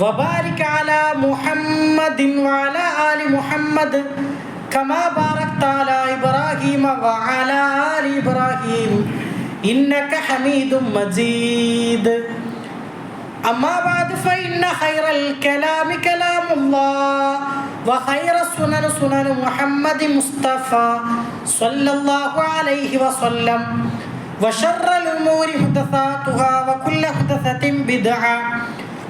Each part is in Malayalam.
وبارك على محمد وعلى آل محمد كما باركت على إبراهيم وعلى آل إبراهيم. إنك حميد مجيد. أما بعد فإن خير الكلام كلام الله وخير السنن سنن محمد مصطفى صلى الله عليه وسلم. وشر الأمور محدثاتها وكل محدثة بدعة.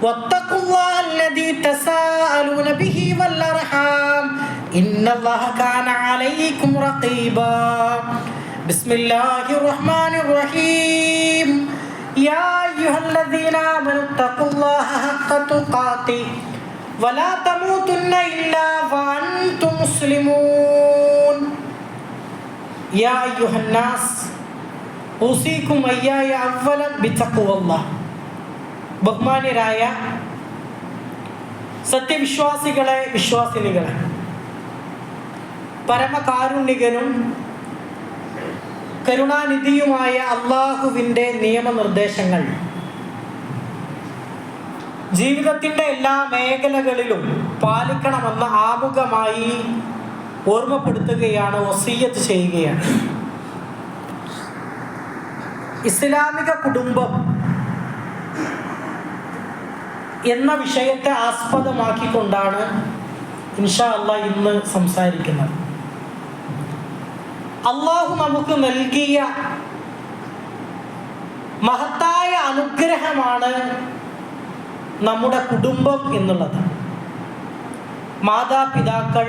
واتقوا الله الذي تساءلون به والأرحام. إن الله كان عليكم رقيبا. بسم الله الرحمن الرحيم. يا أيها الذين آمنوا اتقوا الله حق تقاته ولا تموتن إلا وأنتم مسلمون. يا أيها الناس أوصيكم إياي أولا بتقوى الله. ബഹുമാന്യരായ സത്യവിശ്വാസികളെ വിശ്വാസിനികളെ പരമകാരുണികനും കരുണാനിധിയുമായ അള്ളാഹുവിന്റെ നിയമനിർദ്ദേശങ്ങൾ ജീവിതത്തിന്റെ എല്ലാ മേഖലകളിലും പാലിക്കണമെന്ന് ആമുഖമായി ഓർമ്മപ്പെടുത്തുകയാണ് ഒസീയത്ത് ചെയ്യുകയാണ്. ഇസ്ലാമിക കുടുംബം എന്ന വിഷയത്തെ ആസ്പദമാക്കിക്കൊണ്ടാണ് ഇൻഷാ അല്ല ഇന്ന് സംസാരിക്കുന്നത്. അള്ളാഹു നമുക്ക് നൽകിയ മഹത്തായ അനുഗ്രഹമാണ് നമ്മുടെ കുടുംബം എന്നുള്ളത്. മാതാപിതാക്കൾ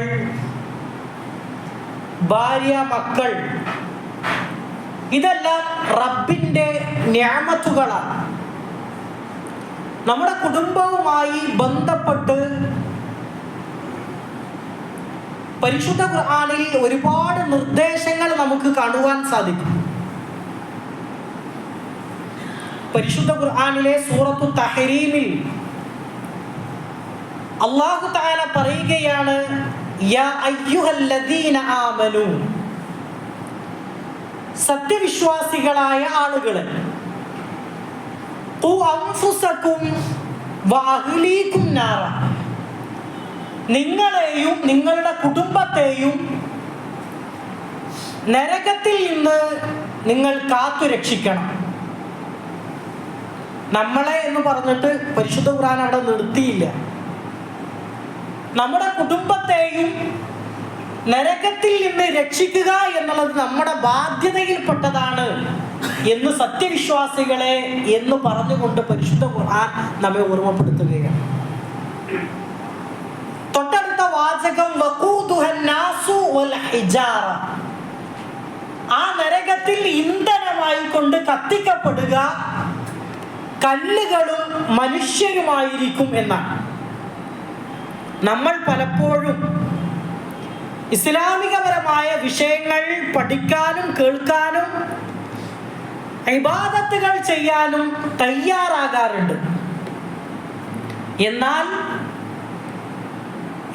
ഭാര്യ മക്കൾ ഇതെല്ലാം റബ്ബിന്റെ ഞാമത്തുകളാണ് നമ്മുടെ കുടുംബവുമായി ബന്ധപ്പെട്ട് പരിശുദ്ധ ഖുർആനിൽ ഒരുപാട് നിർദ്ദേശങ്ങൾ നമുക്ക് കാണുവാൻ സാധിക്കും. പരിശുദ്ധ ഖുർആനിലെ സൂറത്തു തഹരീമിൽ അള്ളാഹു താല പറയുകയാണ് സത്യവിശ്വാസികളായ ആളുകളെ നിങ്ങളെയും നിങ്ങളുടെ കുടുംബത്തെയും നരകത്തിൽ നിന്ന് നിങ്ങൾ കാത്തു രക്ഷിക്കണം. നമ്മളെ എന്ന് പറഞ്ഞിട്ട് പരിശുദ്ധ ഖുർആൻ അവിടെ നിർത്തിയില്ല. നമ്മുടെ കുടുംബത്തെയും നരകത്തിൽ നിന്ന് രക്ഷിക്കുക എന്നുള്ളത് നമ്മുടെ ബാധ്യതയിൽപ്പെട്ടതാണ് എന്ന് സത്യവിശ്വാസികളെ എന്ന് പറഞ്ഞുകൊണ്ട് പരിശുദ്ധ ഖുർആൻ നമ്മെ ഓർമ്മപ്പെടുത്തുകയാണ്. തൊട്ടടുത്ത വാചകം ആ നരകത്തിൽ ഇന്ധനമായി കൊണ്ട് കത്തിക്കപ്പെടുക കല്ലുകളും മനുഷ്യരുമായിരിക്കും എന്നാണ്. നമ്മൾ പലപ്പോഴും ഇസ്ലാമികപരമായ വിഷയങ്ങൾ പഠിക്കാനും കേൾക്കാനും ഇബാദത്തുകൾ ചെയ്യാനും തയ്യാറാകാറുണ്ട്. എന്നാൽ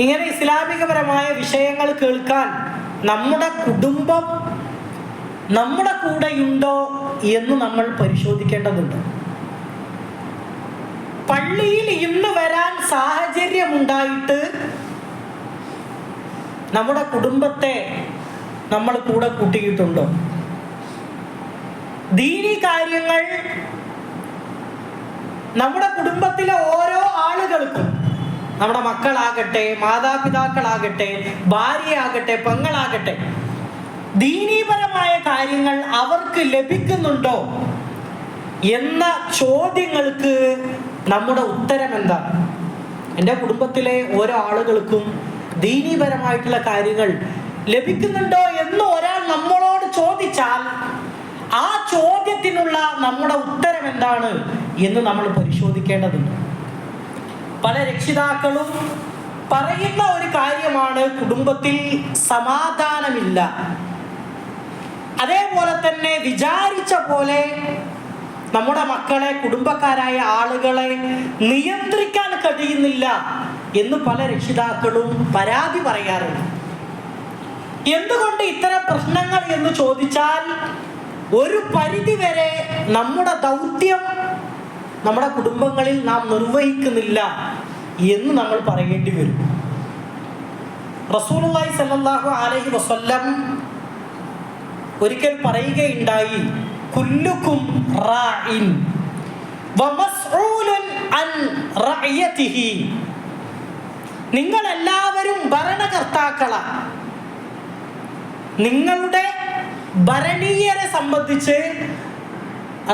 ഇങ്ങനെ ഇസ്ലാമികപരമായ വിഷയങ്ങൾ കേൾക്കാൻ നമ്മുടെ കുടുംബം നമ്മുടെ കൂടെയുണ്ടോ എന്ന് നമ്മൾ പരിശോധിക്കേണ്ടതുണ്ട്. പള്ളിയിൽ ഇന്ന് വരാൻ സാഹചര്യമുണ്ടായിട്ട് നമ്മുടെ കുടുംബത്തെ നമ്മൾ കൂടെ കൂട്ടിയിട്ടുണ്ടോ? ദീനി കാര്യങ്ങൾ നമ്മുടെ കുടുംബത്തിലെ ഓരോ ആളുകൾക്കും നമ്മുടെ മക്കളാകട്ടെ മാതാപിതാക്കളാകട്ടെ ഭാര്യയാകട്ടെ പെങ്ങളാകട്ടെ ദീനീപരമായ കാര്യങ്ങൾ അവർക്ക് ലഭിക്കുന്നുണ്ടോ എന്ന ചോദ്യങ്ങൾക്ക് നമ്മുടെ ഉത്തരം എന്താണ് എന്റെ കുടുംബത്തിലെ ഓരോ ആളുകൾക്കും ദീനീപരമായിട്ടുള്ള കാര്യങ്ങൾ ലഭിക്കുന്നുണ്ടോ എന്ന് ഒരാൾ നമ്മളോട് ചോദിച്ചാൽ ആ ചോദ്യത്തിനുള്ള നമ്മുടെ ഉത്തരം എന്താണ് എന്ന് നമ്മൾ പരിശോധിക്കേണ്ടതുണ്ട്. പല രക്ഷിതാക്കളും പറയുന്ന ഒരു കാര്യമാണ് കുടുംബത്തിൽ സമാധാനമില്ല. അതേപോലെ തന്നെ വിചാരിച്ച പോലെ നമ്മുടെ മക്കളെ കുടുംബക്കാരായ ആളുകളെ നിയന്ത്രിക്കാൻ കഴിയുന്നില്ല. എന്ന് പല രക്ഷിതാക്കളും പരാതി പറയാറുണ്ട്. എന്തുകൊണ്ട് ഇത്തരം പ്രശ്നങ്ങൾ എന്ന് ചോദിച്ചാൽ ഒരു പരിധി വരെ നമ്മുടെ ദൗത്യം നമ്മുടെ കുടുംബങ്ങളിൽ നാം നിർവഹിക്കുന്നില്ല എന്ന് നമ്മൾ പറയേണ്ടി വരും. റസൂലി സല്ലാഹു അലൈഹി വസ്ല്ലം ഒരിക്കൽ പറയുകയുണ്ടായി കുല്ലുക്കും റാഇൻ അൻ റഅയതിഹി. നിങ്ങൾ എല്ലാവരും ഭരണകർത്താക്കളാണ് നിങ്ങളുടെ ഭരണീയരെ സംബന്ധിച്ച്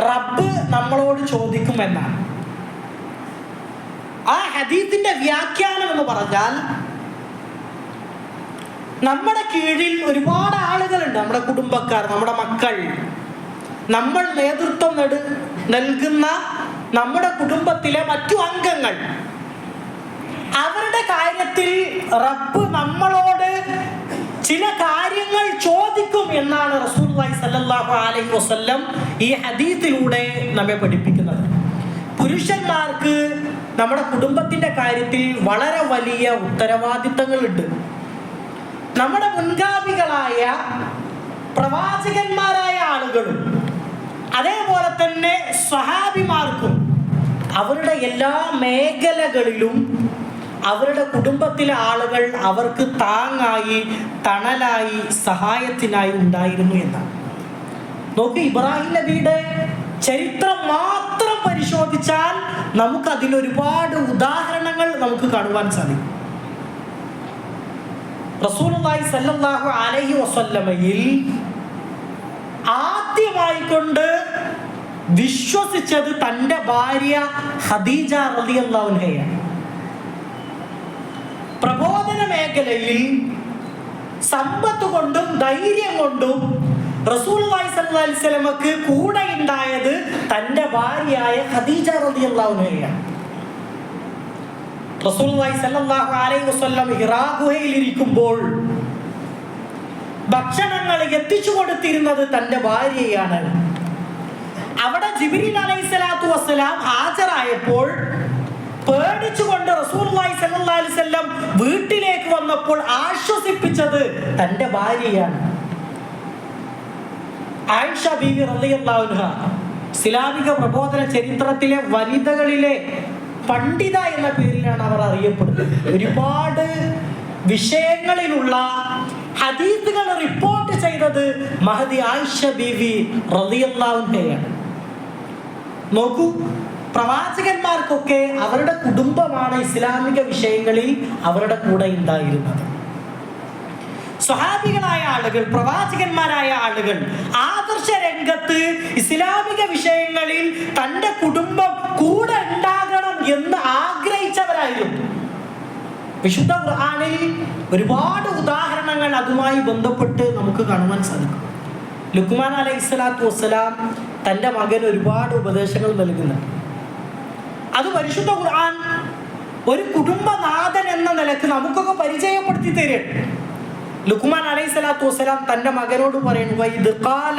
റബ്ബ് നമ്മളോട് ചോദിക്കുമെന്നാണ്. ആ ഹദീത്തിന്റെ വ്യാഖ്യാനം എന്ന് പറഞ്ഞാൽ നമ്മുടെ കീഴിൽ ഒരുപാട് ആളുകളുണ്ട്. നമ്മുടെ കുടുംബക്കാർ നമ്മുടെ മക്കൾ. നമ്മൾ നേതൃത്വം നൽകുന്ന നമ്മുടെ കുടുംബത്തിലെ മറ്റു അംഗങ്ങൾ. അവരുടെ കാര്യത്തിൽ റബ്ബ് നമ്മളോട് ചില കാര്യങ്ങൾ ചോദിക്കും എന്നാണ് റസൂലുള്ളാഹി സ്വല്ലല്ലാഹു അലൈഹി വസ്ല്ലം ഈ ഹദീത്തിലൂടെ നമ്മെ പഠിപ്പിക്കുന്നത്. പുരുഷന്മാർക്ക് നമ്മുടെ കുടുംബത്തിന്റെ കാര്യത്തിൽ വളരെ വലിയ ഉത്തരവാദിത്തങ്ങളുണ്ട്. നമ്മുടെ മുൻഗാമികളായ പ്രവാചകന്മാരായ ആളുകളും അതേപോലെ തന്നെ സ്വഹാബിമാർക്കും അവരുടെ എല്ലാ മേഖലകളിലും അവരുടെ കുടുംബത്തിലെ ആളുകൾ അവർക്ക് താങ്ങായി തണലായി സഹായത്തിനായി ഉണ്ടായിരുന്നു എന്നാണ്. നോക്ക് ഇബ്രാഹിം നബിയുടെ ചരിത്രം മാത്രം പരിശോധിച്ചാൽ നമുക്ക് അതിൽ ഒരുപാട് ഉദാഹരണങ്ങൾ നമുക്ക് കാണുവാൻ സാധിക്കും. റസൂലുള്ളാഹി സല്ലല്ലാഹു അലൈഹി വസല്ലമയിൽ ആദ്യമായി കൊണ്ട് വിശ്വസിച്ചത് തന്റെ ഭാര്യ ഹദീജ റളിയല്ലാഹു അൻഹയാണ്. പ്രബോധന മേഖലയിൽ സമ്പത്ത് കൊണ്ടും ധൈര്യം കൊണ്ടും റസൂൽ വായ്സലമക്ക് കൂടെ ഉണ്ടായത് തന്റെ ഭാര്യയായ ഖദീജ അൻഹയാണ്. റസൂലുള്ളാഹി സ്വല്ലല്ലാഹു അലൈഹി വസല്ലം ഹിറാ ഗുഹയിൽ ഇരിക്കുമ്പോൾ ഭക്ഷണങ്ങൾ എത്തിച്ചു കൊടുത്തിരുന്നത് തന്റെ ഭാര്യയാണ്. അവിടെ ജിബ്രീൽ അലൈഹി സ്വലാത്തു വസ്സലാം ഹാജരായപ്പോൾ പേടിച്ചുകൊണ്ട് വീട്ടിലേക്ക് വന്നപ്പോൾ ആശ്വസിപ്പിച്ചത് തന്റെ ഭാര്യയാണ്. ആയിഷ ബീവി ഇസ്ലാമിക പ്രബോധന ചരിത്രത്തിലെ വനിതകളിലെ പണ്ഡിത എന്ന പേരിലാണ് അവർ അറിയപ്പെടുന്നത്. ഒരുപാട് വിഷയങ്ങളിലുള്ള ഹദീസുകൾ റിപ്പോർട്ട് ചെയ്തത് മഹദി ആയിഷ ബീവി റളിയല്ലാഹുൻഹയാണ് നോക്കൂ പ്രവാചകന്മാർക്കൊക്കെ അവരുടെ കുടുംബമാണ് ഇസ്ലാമിക വിഷയങ്ങളിൽ അവരുടെ കൂടെ ഉണ്ടായിരുന്നത്. സ്വഹാബികളായ ആളുകൾ പ്രവാചകന്മാരായ ആളുകൾ ആദർശ രംഗത്ത് ഇസ്ലാമിക വിഷയങ്ങളിൽ തന്റെ കുടുംബം കൂടെ ഉണ്ടാകണം എന്ന് ആഗ്രഹിച്ചവരായിരുന്നു. വിശുദ്ധ ഖുർആനിൽ ഒരുപാട് ഉദാഹരണങ്ങൾ അതുമായി ബന്ധപ്പെട്ട് നമുക്ക് കാണുവാൻ സാധിക്കും. ലുക്മാൻ അലൈഹി സ്വലാത്തു വസ്സലാം തന്റെ മകന് ഒരുപാട് ഉപദേശങ്ങൾ നൽകുന്നുണ്ട്. അത് പരിശുദ്ധ ഖുർആൻ ഒരു കുടുംബനാഥൻ എന്ന നിലയ്ക്ക് നമുക്കൊക്കെ പരിചയപ്പെടുത്തി തരും. ലുക്മാൻ അലൈഹി സ്വലാത്തു വസ്സലാം തന്റെ മകനോട് പറയുന്നു "വഇദ് ഖാല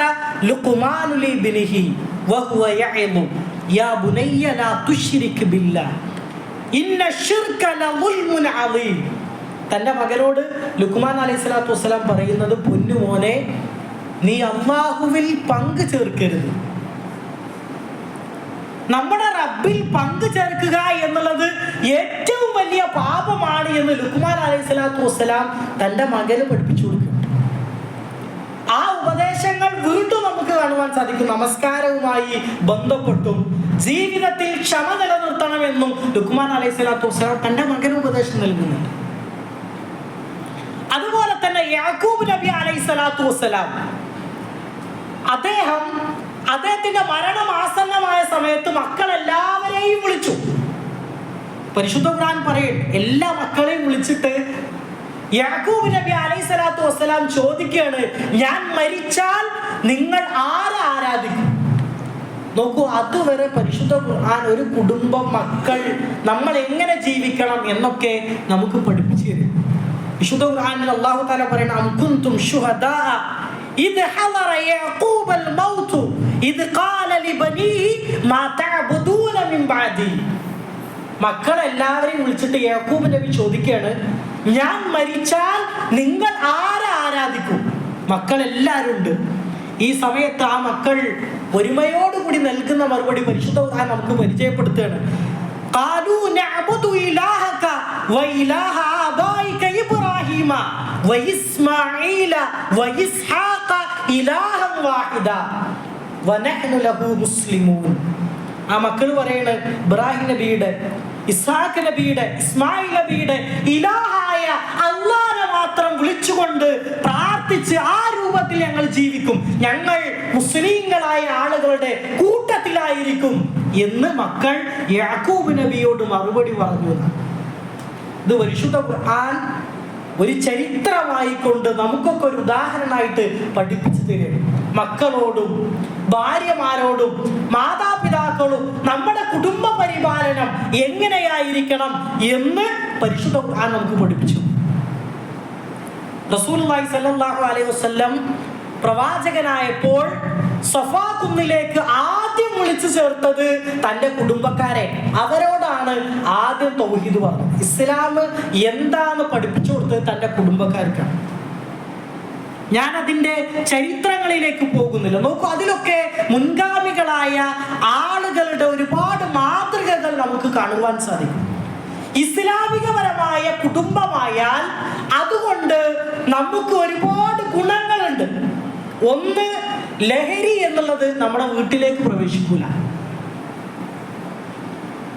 ലുഖ്മാനു ലിബ്നിഹി വഹുവ യഇദു യാ ബുനയ്യ ലാ തുശ്രിക് ബില്ലാഹ് ഇന്ന ശിർക ലുൽമുൻ അളീം തന്റെ മകനോട് ലുക്മാൻ അലൈഹി സ്വലാത്തു വസ്സലാം പറയുന്നത് പൊന്നു മോനെ നീ അള്ളാഹുവിൽ പങ്കു ചേർക്കരുത്. നമ്മുടെ റബ്ബിൽ പങ്കു ചേർക്കുക എന്നുള്ളത് ഏറ്റവും വലിയ പാപമാണ് എന്ന് ലുക്മാൻ അലൈഹി സ്വലാത്തു വസ്സലാം തന്റെ മകന് പഠിപ്പിച്ചു കൊടുക്കും ആ ഉപദേശങ്ങൾ വീണ്ടും നമുക്ക് കാണുവാൻ സാധിക്കും. നമസ്കാരവുമായി ബന്ധപ്പെട്ടും ജീവിതത്തിൽ ക്ഷമ നിലനിർത്തണമെന്നും ലുക്മാൻ അലൈഹി സ്വലാത്തു വസ്സലാം തന്റെ മകന് ഉപദേശം നൽകുന്നുണ്ട്. അതുപോലെ തന്നെ യാക്കൂബ് നബി അലൈഹി സ്വലാത്തു വസ്സലാം അദ്ദേഹം അദ്ദേഹത്തിന്റെ മരണം ആസന്നമായ സമയത്ത് മക്കൾ എല്ലാവരെയും വിളിച്ചു. പരിശുദ്ധ ഖുർആൻ പറയും എല്ലാ മക്കളെയും വിളിച്ചിട്ട് യാക്കൂബ് നബി അലൈഹി സ്വലാത്തു വസ്സലാം ചോദിക്കുകയാണ് ഞാൻ മരിച്ചാൽ നിങ്ങൾ ആരെ ആരാധിക്കും? നോക്കൂ അതുവരെ പരിശുദ്ധ ഖുർആൻ ഒരു കുടുംബം മക്കൾ നമ്മൾ എങ്ങനെ ജീവിക്കണം എന്നൊക്കെ നമുക്ക് പഠിപ്പിച്ചു തരും. വിശുദ്ധ ഖുർആനിൽ അള്ളാഹു തആല പറയുന്ന അം ശുഹദാ ഇദ് ഹളറ യഅഖൂബൽ മൗത്ത് ഇദ് ഖാല ലിബനീഹി മാ തഅബുദൂന മിൻ ബഅദി മക്കളെല്ലാവരെയും വിളിച്ചിട്ട് യാക്കൂബ് നബി ചോദിക്കുകയാണ് ഞാൻ മരിച്ചാൽ നിങ്ങൾ ആരെ ആരാധിക്കും മക്കളെല്ലാവരും ഉണ്ട് ഈ സമയത്ത് ആ മക്കൾ ഒരുമയോടുകൂടി നൽകുന്ന മറുപടി പരിശുദ്ധ ഖുർആൻ നമുക്ക് പരിചയപ്പെടുത്തുകയാണ് قالوا نعبد إلهك وإله آبائك إبراهيم وإسماعيل وإسحاق إلها واحدا മുസ്ലിമൂൻ. ആ മക്കൾ പറയണ ഇബ്രാഹിം നബിയുടെ ഇസാഖ് നബിയുടെ ഇസ്മായിൽ നബിയുടെ ഇലാഹായ അള്ളാനെ മാത്രം വിളിച്ചുകൊണ്ട് പ്രാർത്ഥിച്ച് ആ രൂപത്തിൽ ഞങ്ങൾ ജീവിക്കും. ഞങ്ങൾ മുസ്ലിങ്ങളായ ആളുകളുടെ കൂട്ടത്തിലായിരിക്കും എന്ന് മക്കൾ യാക്കൂബ് നബിയോട് മറുപടി പറഞ്ഞു ഇത് പരിശുദ്ധ ഖുർആൻ ഒരു ചരിത്രമായി കൊണ്ട് നമുക്കൊക്കെ ഒരു ഉദാഹരണമായിട്ട് പഠിപ്പിച്ചു തരിക മക്കളോടും ഭാര്യമാരോടും മാതാപിതാക്കളും നമ്മുടെ കുടുംബ പരിപാലനം എങ്ങനെയായിരിക്കണം എന്ന് പരിശുദ്ധ ഖുർആൻ നമുക്ക് പഠിപ്പിച്ചു. റസൂലുള്ളാഹി സ്വല്ലല്ലാഹു അലൈഹി വസല്ലം പ്രവാചകനായപ്പോൾ സഫാ കുന്നിലേക്ക് ആദ്യം വിളിച്ചു ചേർത്തത് തന്റെ കുടുംബക്കാരെ. അവരോടാണ് ആദ്യം തൗഹീദ് പറഞ്ഞത്. ഇസ്ലാം എന്താണ് പഠിപ്പിച്ചു കൊടുത്തത് തന്റെ കുടുംബക്കാർക്കാണ്. ഞാൻ അതിന്റെ ചരിത്രങ്ങളിലേക്ക് പോകുന്നില്ല. നോക്കൂ അതിലൊക്കെ മുൻഗാമികളായ ആളുകളുടെ ഒരുപാട് മാതൃകകൾ നമുക്ക് കാണുവാൻ സാധിക്കും. ഇസ്ലാമികപരമായ കുടുംബമായാൽ അതുകൊണ്ട് നമുക്ക് ഒരുപാട് ഗുണങ്ങളുണ്ട്. ഒന്ന് ലഹരി എന്നുള്ളത് നമ്മുടെ വീട്ടിലേക്ക് പ്രവേശിക്കൂല.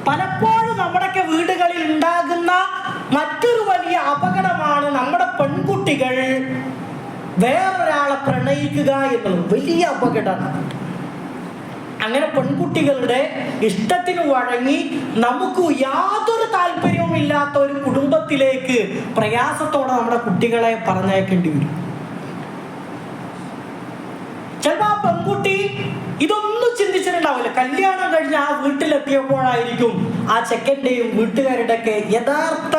പലപ്പോഴും നമ്മുടെയൊക്കെ വീടുകളിൽ ഉണ്ടാകുന്ന മറ്റൊരു വലിയ അപകടമാണ് നമ്മുടെ പെൺകുട്ടികൾ വേറൊരാളെ പ്രണയിക്കുക എന്നുള്ളത് വലിയ അപകടമാണ് അങ്ങനെ പെൺകുട്ടികളുടെ ഇഷ്ടത്തിന് വഴങ്ങി നമുക്ക് യാതൊരു താല്പര്യവും ഇല്ലാത്ത ഒരു കുടുംബത്തിലേക്ക് പ്രയാസത്തോടെ നമ്മുടെ കുട്ടികളെ പറഞ്ഞയക്കേണ്ടി വരും. ചിലപ്പോ ആ പെൺകുട്ടി ഇതൊന്നും ചിന്തിച്ചിട്ടുണ്ടാവില്ല. കല്യാണം കഴിഞ്ഞ് ആ വീട്ടിലെത്തിയപ്പോഴായിരിക്കും ആ ചെക്കന്റെയും വീട്ടുകാരുടെ ഒക്കെ യഥാർത്ഥ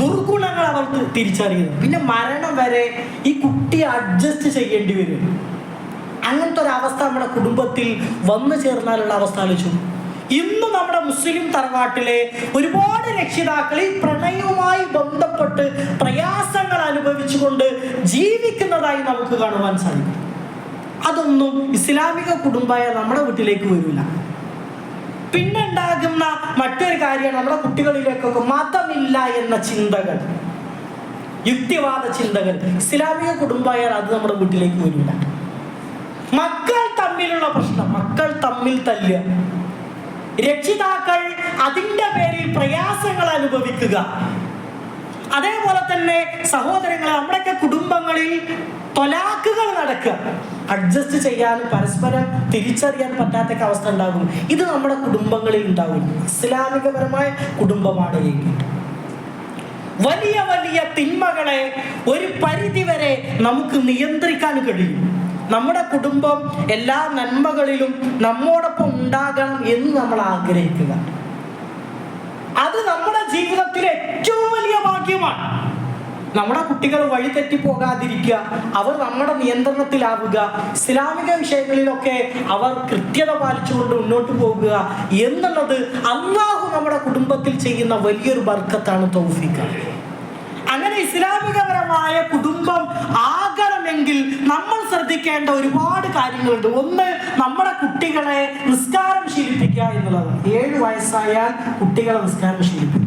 ദുർഗുണങ്ങൾ അവർക്ക് തിരിച്ചറിയുന്നു. പിന്നെ മരണം വരെ ഈ കുട്ടി അഡ്ജസ്റ്റ് ചെയ്യേണ്ടി വരും. അങ്ങനത്തെ ഒരു അവസ്ഥ നമ്മുടെ കുടുംബത്തിൽ വന്നു ചേർന്നാലുള്ള അവസ്ഥ ആലോചിച്ചു. ഇന്ന് നമ്മുടെ മുസ്ലിം തറവാട്ടിലെ ഒരുപാട് രക്ഷിതാക്കൾ ഈ പ്രണയവുമായി ബന്ധപ്പെട്ട് പ്രയാസങ്ങൾ അനുഭവിച്ചുകൊണ്ട് ജീവിക്കുന്നതായി നമുക്ക് കാണുവാൻ സാധിക്കും. അതൊന്നും ഇസ്ലാമിക കുടുംബമായ നമ്മുടെ വീട്ടിലേക്ക് വരില്ല. പിന്നെ ഉണ്ടാകുന്ന മറ്റൊരു കാര്യമാണ് നമ്മുടെ കുട്ടികളിലേക്കൊക്കെ മതമില്ല എന്ന ചിന്തകൾ. യുക്തിവാദ ചിന്തകൾ. ഇസ്ലാമിക കുടുംബമായാൽ അത് നമ്മുടെ വീട്ടിലേക്ക് വരില്ല. മക്കൾ തമ്മിലുള്ള പ്രശ്നം മക്കൾ തമ്മിൽ തല്ലുക രക്ഷിതാക്കൾ അതിന്റെ പേരിൽ പ്രയാസങ്ങൾ അനുഭവിക്കുക. അതേപോലെ തന്നെ സഹോദരങ്ങളെ നമ്മുടെയൊക്കെ കുടുംബങ്ങളിൽ തൊലാക്കുകൾ നടക്കുക. അഡ്ജസ്റ്റ് ചെയ്യാൻ പരസ്പരം തിരിച്ചറിയാൻ പറ്റാത്ത അവസ്ഥ ഉണ്ടാകും ഇത് നമ്മുടെ കുടുംബങ്ങളിൽ ഉണ്ടാകും. ഇസ്ലാമികപരമായ കുടുംബമാണ് വലിയ വലിയ തിന്മകളെ ഒരു പരിധി വരെ നമുക്ക് നിയന്ത്രിക്കാൻ കഴിയും. നമ്മുടെ കുടുംബം എല്ലാ നന്മകളിലും നമ്മോടൊപ്പം ഉണ്ടാകണം എന്ന് നമ്മൾ ആഗ്രഹിക്കുക. അത് നമ്മുടെ ജീവിതത്തിലെ ഏറ്റവും വലിയ ഭാഗ്യമാണ്. നമ്മുടെ കുട്ടികൾ വഴിതെറ്റി പോകാതിരിക്കുക അവർ നമ്മുടെ നിയന്ത്രണത്തിലാവുക ഇസ്ലാമിക വിഷയങ്ങളിലൊക്കെ അവർ കൃത്യത പാലിച്ചുകൊണ്ട് മുന്നോട്ട് പോകുക എന്നുള്ളത് അള്ളാഹു നമ്മുടെ കുടുംബത്തിൽ ചെയ്യുന്ന വലിയൊരു ബർക്കത്താണ് തൗഫീഖ്. അങ്ങനെ ഇസ്ലാമികപരമായ കുടുംബം ആകണമെങ്കിൽ നമ്മൾ ശ്രദ്ധിക്കേണ്ട ഒരുപാട് കാര്യങ്ങളുണ്ട്. ഒന്ന് നമ്മുടെ കുട്ടികളെ നിസ്കാരം ശീലിപ്പിക്കുക എന്നുള്ളത് ഏഴ് വയസ്സായാൽ കുട്ടികളെ നിസ്കാരം ശീലിപ്പിക്കും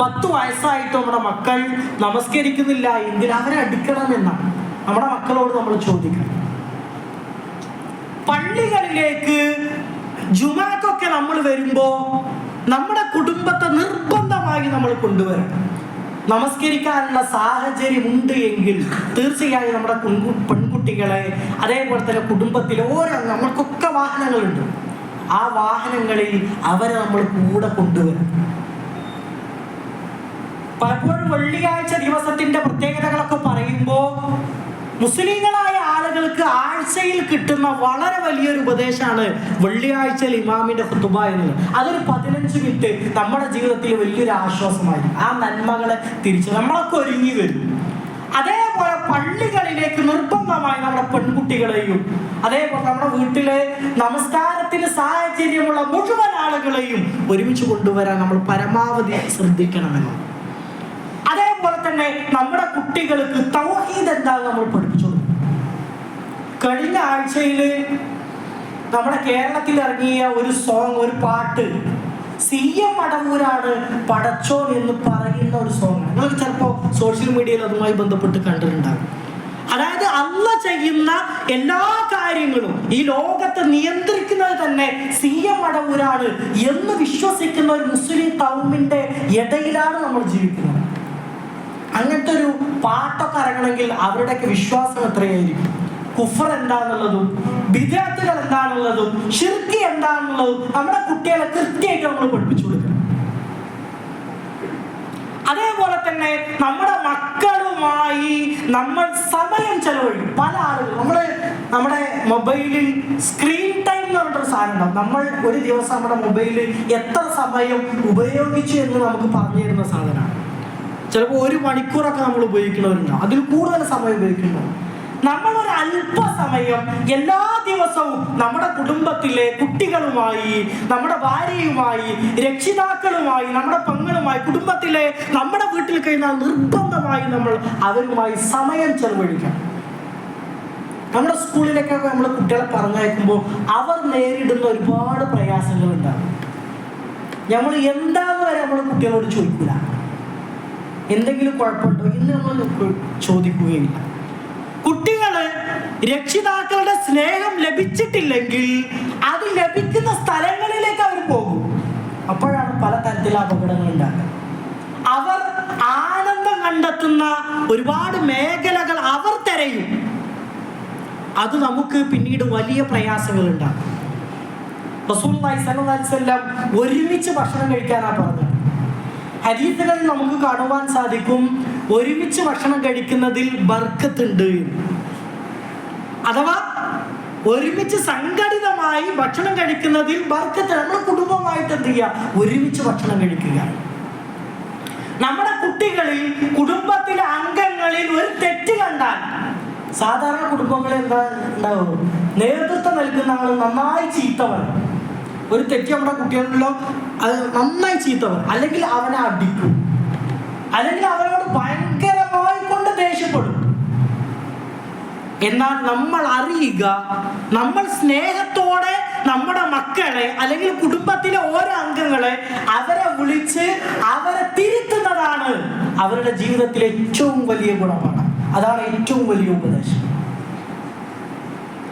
പത്ത് വയസ്സായിട്ട് നമ്മുടെ മക്കൾ നമസ്കരിക്കുന്നില്ല എങ്കിൽ അവരെ അടിക്കണമെന്നാണ് നമ്മുടെ മക്കളോട് നമ്മൾ ചോദിക്കണം. പള്ളികളിലേക്ക് ജുമാക്കൊക്കെ നമ്മൾ വരുമ്പോ നമ്മുടെ കുടുംബത്തെ നിർബന്ധമായി നമ്മൾ കൊണ്ടുവരണം. നമസ്കരിക്കാനുള്ള സാഹചര്യം ഉണ്ട് എങ്കിൽ തീർച്ചയായും നമ്മുടെ പെൺകുട്ടികളെ അതേപോലെ തന്നെ കുടുംബത്തിലെ ഓരോ നമ്മൾക്കൊക്കെ വാഹനങ്ങളുണ്ട്. ആ വാഹനങ്ങളിൽ അവരെ നമ്മൾ കൂടെ കൊണ്ടുവരണം. പലപ്പോഴും വെള്ളിയാഴ്ച ദിവസത്തിന്റെ പ്രത്യേകതകളൊക്കെ പറയുമ്പോൾ മുസ്ലിങ്ങളായ ആളുകൾക്ക് ആഴ്ചയിൽ കിട്ടുന്ന വളരെ വലിയൊരു ഉപദേശമാണ് വെള്ളിയാഴ്ചയിൽ ഇമാമിന്റെ ഹുത്തുബ എന്നത്. അതൊരു പതിനഞ്ച് മിനിറ്റ് നമ്മുടെ ജീവിതത്തിൽ വലിയൊരു ആശ്വാസമായി ആ നന്മകളെ തിരിച്ചു നമ്മളൊക്കെ ഒരുങ്ങി വരും. അതേപോലെ പള്ളികളിലേക്ക് നിർബന്ധമായി നമ്മുടെ പെൺകുട്ടികളെയും അതേപോലെ നമ്മുടെ വീട്ടിലെ നമസ്കാരത്തിന് സാഹചര്യമുള്ള മുഴുവൻ ആളുകളെയും ഒരുമിച്ച് കൊണ്ടുവരാൻ നമ്മൾ പരമാവധി ശ്രദ്ധിക്കണമെന്നാണ് തന്നെ നമ്മുടെ കുട്ടികൾക്ക് തൗഹീദ് എന്താണെന്ന് നമ്മൾ പഠിപ്പിച്ചു. കഴിഞ്ഞ ആഴ്ചയിൽ നമ്മുടെ കേരളത്തിൽ ഇറങ്ങിയ ഒരു സോങ് ഒരു പാട്ട് സി എം മടങ്ങൂരാണ് പടച്ചോൻ എന്ന് പറയുന്ന ഒരു സോങ് നിങ്ങൾ ചിലപ്പോൾ സോഷ്യൽ മീഡിയയിൽ അതുമായി ബന്ധപ്പെട്ട് കണ്ടിട്ടുണ്ടാകും. അതായത് അല്ല ചെയ്യുന്ന എല്ലാ കാര്യങ്ങളും ഈ ലോകത്തെ നിയന്ത്രിക്കുന്നത് തന്നെ സി എം മടവൂരാണ് എന്ന് വിശ്വസിക്കുന്ന ഒരു മുസ്ലിം തൗമിന്റെ ഇടയിലാണ് നമ്മൾ ജീവിക്കുന്നത്. അങ്ങനത്തെ ഒരു പാട്ടൊക്കെ ഇറങ്ങണമെങ്കിൽ അവരുടെയൊക്കെ വിശ്വാസം എത്രയായിരിക്കും? കുഫർ എന്താന്നുള്ളതും വിദ്യാർത്ഥികൾ എന്താണുള്ളതും ഷിർക്കി എന്താണെന്നുള്ളതും നമ്മുടെ കുട്ടികളെ കൃത്യമായിട്ട് നമ്മൾ പഠിപ്പിച്ചു കൊടുക്കണം. അതേപോലെ തന്നെ നമ്മുടെ മക്കളുമായി നമ്മൾ സമയം ചെലവഴിക്കും. പല ആളുകൾ നമ്മൾ നമ്മുടെ മൊബൈലിൽ സ്ക്രീൻ ടൈം എന്ന് പറഞ്ഞൊരു സാധനം നമ്മൾ ഒരു ദിവസം നമ്മുടെ മൊബൈലിൽ എത്ര സമയം ഉപയോഗിച്ചു എന്ന് നമുക്ക് പറഞ്ഞു തരുന്ന സാധനമാണ്. ചിലപ്പോൾ ഒരു മണിക്കൂറൊക്കെ നമ്മൾ ഉപയോഗിക്കുന്നവരുണ്ട്. അതിൽ കൂടുതൽ സമയം ഉപയോഗിക്കുന്നു. നമ്മൾ ഒരു അല്പസമയം എല്ലാ ദിവസവും നമ്മുടെ കുടുംബത്തിലെ കുട്ടികളുമായി നമ്മുടെ ഭാര്യയുമായി രക്ഷിതാക്കളുമായി നമ്മുടെ പെങ്ങളുമായി കുടുംബത്തിലെ നമ്മുടെ വീട്ടിൽ കഴിഞ്ഞാൽ നിർബന്ധമായി നമ്മൾ അവരുമായി സമയം ചെലവഴിക്കണം. നമ്മുടെ സ്കൂളിലേക്കൊക്കെ നമ്മൾ കുട്ടികളെ പറഞ്ഞയക്കുമ്പോൾ അവർ നേരിടുന്ന ഒരുപാട് പ്രയാസങ്ങളുണ്ടാകും നമ്മൾ എന്താന്ന് വരെ നമ്മൾ കുട്ടികളോട് ചോദിക്കില്ല എന്തെങ്കിലും കുഴപ്പമുണ്ടോ എന്ന് നമ്മൾ ചോദിക്കുകയില്ല. കുട്ടികൾ രക്ഷിതാക്കളുടെ സ്നേഹം ലഭിച്ചിട്ടില്ലെങ്കിൽ അത് ലഭിക്കുന്ന സ്ഥലങ്ങളിലേക്ക് അവർ പോകും. അപ്പോഴാണ് പല തരത്തിലുള്ള അപകടങ്ങൾ ഉണ്ടാകുക അവർ ആനന്ദം കണ്ടെത്തുന്ന ഒരുപാട് മേഖലകൾ അവർ തിരയും. അത് നമുക്ക് പിന്നീട് വലിയ പ്രയാസങ്ങൾ ഉണ്ടാകും ഒരുമിച്ച് ഭക്ഷണം കഴിക്കാനാണ് പറഞ്ഞത്. ഹദീസുകളിൽ നമുക്ക് കാണുവാൻ സാധിക്കും ഒരുമിച്ച് ഭക്ഷണം കഴിക്കുന്നതിൽ ബർക്കത്തുണ്ട്. അഥവാ ഒരുമിച്ച് സംഘടിതമായി ഭക്ഷണം കഴിക്കുന്നതിൽ ബർക്കത്ത്. നമ്മുടെ കുടുംബമായിട്ട് എന്ത് ചെയ്യുക? ഒരുമിച്ച് ഭക്ഷണം കഴിക്കുക. നമ്മുടെ കുട്ടികളിൽ കുടുംബത്തിലെ അംഗങ്ങളിൽ ഒരു തെറ്റ് കണ്ടാൽ സാധാരണ കുടുംബങ്ങളിൽ എന്താ ഉണ്ടാവും? നേതൃത്വം നൽകുന്ന ആൾ നന്നായി ചീത്ത ഒരു തെറ്റ് നമ്മുടെ കുട്ടികളിലോ അത് നന്നായി ചീത്ത അല്ലെങ്കിൽ അവനെ അടിക്കും. അല്ലെങ്കിൽ അവനോട് ഭയങ്കരമായി കൊണ്ട് ദേഷ്യപ്പെടും. എന്നാൽ നമ്മൾ അറിയുക നമ്മൾ സ്നേഹത്തോടെ നമ്മുടെ മക്കളെ അല്ലെങ്കിൽ കുടുംബത്തിലെ ഓരോ അംഗങ്ങളെ അവരെ വിളിച്ച് അവരെ തിരുത്തുന്നതാണ് അവരുടെ ജീവിതത്തിലെ ഏറ്റവും വലിയ ഗുണമാണ്. അതാണ് ഏറ്റവും വലിയ ഉപദേശം.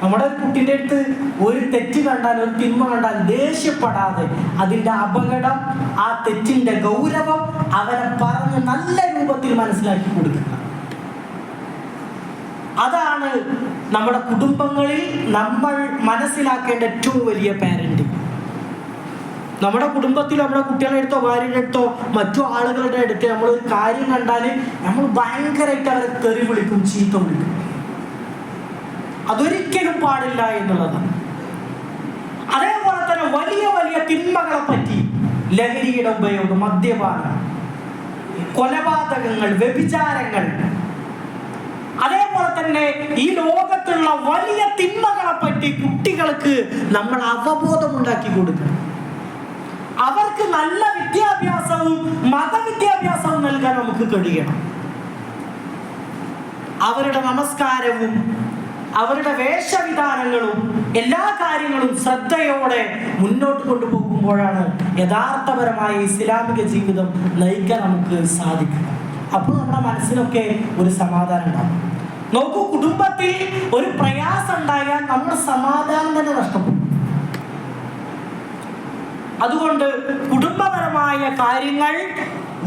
നമ്മുടെ കുട്ടിന്റെ അടുത്ത് ഒരു തെറ്റ് കണ്ടാൽ ഒരു തിന്മ കണ്ടാൽ ദേഷ്യപ്പെടാതെ അതിന്റെ അപകടം ആ തെറ്റിന്റെ ഗൗരവം അവരെ പറഞ്ഞ് നല്ല രൂപത്തിൽ മനസ്സിലാക്കി കൊടുക്കുക. അതാണ് നമ്മുടെ കുടുംബങ്ങളിൽ നമ്മൾ മനസ്സിലാക്കേണ്ട ഏറ്റവും വലിയ പാരന്റ് നമ്മുടെ കുടുംബത്തിൽ നമ്മുടെ കുട്ടികളുടെ അടുത്തോ ഭാര്യയുടെ അടുത്തോ മറ്റു ആളുകളുടെ അടുത്ത് നമ്മൾ ഒരു കാര്യം കണ്ടാൽ നമ്മൾ ഭയങ്കരമായിട്ട് അവരെ തെറി വിളിക്കും ചീത്ത വിളിക്കും. അതൊരിക്കലും പാടില്ല എന്നുള്ളതാണ് അതേപോലെ തന്നെ വലിയ വലിയ തിന്മകളെ പറ്റി ലഹരിയുടെ ഉപയോഗം മദ്യപാനം കൊലപാതകങ്ങൾ വ്യഭിചാരങ്ങൾ. അതേപോലെ തന്നെ ഈ ലോകത്തുള്ള വലിയ തിന്മകളെ പറ്റി കുട്ടികൾക്ക് നമ്മൾ അവബോധം ഉണ്ടാക്കി കൊടുക്കണം. അവർക്ക് നല്ല വിദ്യാഭ്യാസവും മതവിദ്യാഭ്യാസവും നൽകാൻ നമുക്ക് കഴിയണം. അവരുടെ നമസ്കാരവും അവരുടെ വേഷവിധാനങ്ങളും എല്ലാ കാര്യങ്ങളും ശ്രദ്ധയോടെ മുന്നോട്ട് കൊണ്ടുപോകുമ്പോഴാണ് യഥാർത്ഥപരമായ ഇസ്ലാമിക ജീവിതം നയിക്കാൻ നമുക്ക് സാധിക്കുക. അപ്പോൾ നമ്മുടെ മനസ്സിനൊക്കെ ഒരു സമാധാനം ഉണ്ടാകും. നോക്കൂ കുടുംബത്തിൽ ഒരു പ്രയാസം ഉണ്ടായാൽ നമ്മുടെ സമാധാനം തന്നെ നഷ്ടപ്പെടും. അതുകൊണ്ട് കുടുംബപരമായ കാര്യങ്ങൾ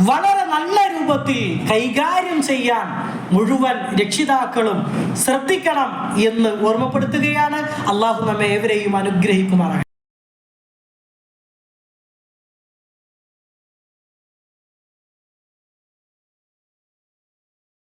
വളരെ നല്ല രൂപത്തിൽ കൈകാര്യം ചെയ്യാൻ മുഴുവൻ രക്ഷിതാക്കളും ശ്രദ്ധിക്കണം എന്ന് ഓർമ്മപ്പെടുത്തുകയാണ്. അള്ളാഹു നമ്മെ ഏവരെയും അനുഗ്രഹിക്കുമാറാണ്